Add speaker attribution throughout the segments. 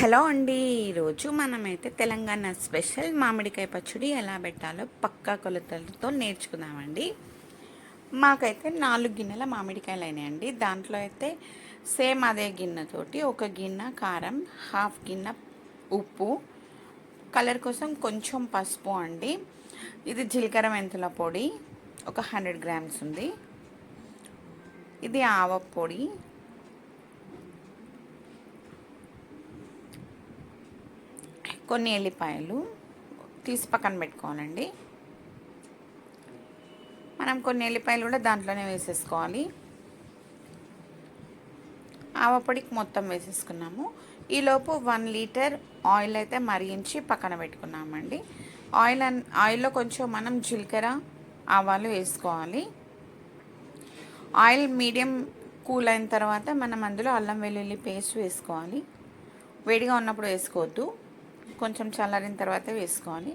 Speaker 1: Hello అండి. ఈరోజు మనమైతే తెలంగాణ స్పెషల్ మామిడికాయ పచ్చడి ఎలా పెట్టాలో పక్కా కొలతలతో నేర్చుకుందామండి. మాకైతే నాలుగు గిన్నెల మామిడికాయలు అయినాయండి. దాంట్లో అయితే సేమ్ అదే గిన్నెతోటి ఒక గిన్నె కారం హాఫ్ గిన్నె ఉప్పు కలర్ కోసం కొంచెం పసుపు అండి. ఇది జీలకర్ర మెంతుల పొడి ఒక హండ్రెడ్ గ్రామ్స్ ఉంది. ఇది ఆవ పొడి కొన్ని ఎల్లిపాయలు తీసి పక్కన పెట్టుకోవాలండి. మనం కొన్ని ఎల్లిపాయలు కూడా దాంట్లోనే వేసేసుకోవాలి. ఆవపొడికి మొత్తం వేసేసుకున్నాము. ఈలోపు వన్ లీటర్ ఆయిల్ అయితే మరిగించి పక్కన పెట్టుకున్నామండి. ఆయిల్ ఆయిల్లో కొంచెం మనం జీలకర్ర ఆవాలు వేసుకోవాలి. ఆయిల్ మీడియం కూల్ అయిన తర్వాత మనం అందులో అల్లం వెల్లుల్లి పేస్ట్ వేసుకోవాలి. వేడిగా ఉన్నప్పుడు వేసుకోవద్దు. కొంచెం చల్లారిన తర్వాత వేసుకోవాలి.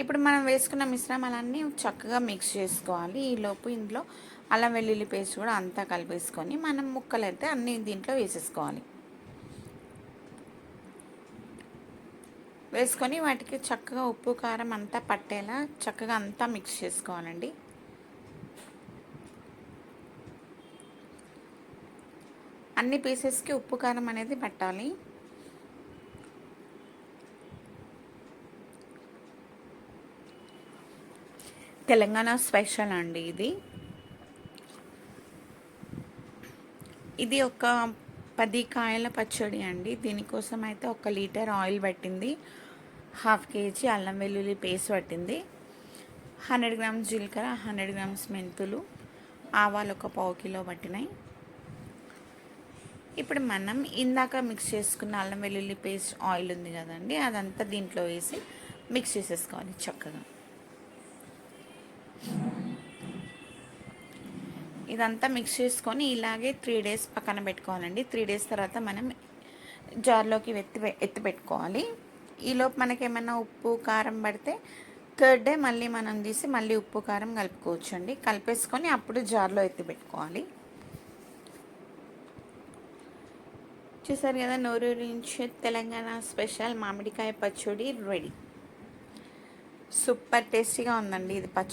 Speaker 1: ఇప్పుడు మనం వేసుకున్న మిశ్రమాలన్నీ చక్కగా మిక్స్ చేసుకోవాలి. ఈలోపు ఇందులో అల్లం వెల్లుల్లి పేస్ట్ కూడా అంతా కలిపేసుకొని మనం ముక్కలు అయితే అన్నీ దీంట్లో వేసేసుకోవాలి. వేసుకొని వాటికి చక్కగా ఉప్పు కారం అంతా పట్టేలా చక్కగా అంతా మిక్స్ చేసుకోవాలండి. అన్ని పీసెస్కి ఉప్పు కారం అనేది పట్టాలి. తెలంగాణ స్పెషల్ అండి ఇది. ఇది ఒక పది కాయల పచ్చడి అండి. దీనికోసం అయితే ఒక లీటర్ ఆయిల్ పట్టింది. హాఫ్ కేజీ అల్లం వెల్లుల్లి పేస్ట్ పట్టింది. హండ్రెడ్ గ్రామ్స్ జీలకర్ర హండ్రెడ్ గ్రామ్స్ మెంతులు ఆవాలు ఒక పావు కిలో పట్టినాయి. ఇప్పుడు మనం ఇందాక మిక్స్ చేసుకున్న అల్లం వెల్లుల్లి పేస్ట్ ఆయిల్ ఉంది కదండి అదంతా దీంట్లో వేసి మిక్స్ చేసేసుకోవాలి చక్కగా. ఇదంతా మిక్స్ చేసుకొని ఇలాగే త్రీ డేస్ పక్కన పెట్టుకోవాలండి. త్రీ డేస్ తర్వాత మనం జార్లోకి ఎత్తి ఎత్తి పెట్టుకోవాలి. ఈలోపు మనకి ఏమైనా ఉప్పు కారం పడితే థర్డ్ డే మళ్ళీ మనం తీసి మళ్ళీ ఉప్పు కారం కలుపుకోవచ్చు అండి కలిపేసుకొని అప్పుడు జార్లో ఎత్తి పెట్టుకోవాలి. చూసారు కదా నోరూరు నుంచి తెలంగాణ స్పెషల్ మామిడికాయ పచ్చడి రెడీ. సూపర్ టేస్టీగా ఉందండి ఇది పచ్చడి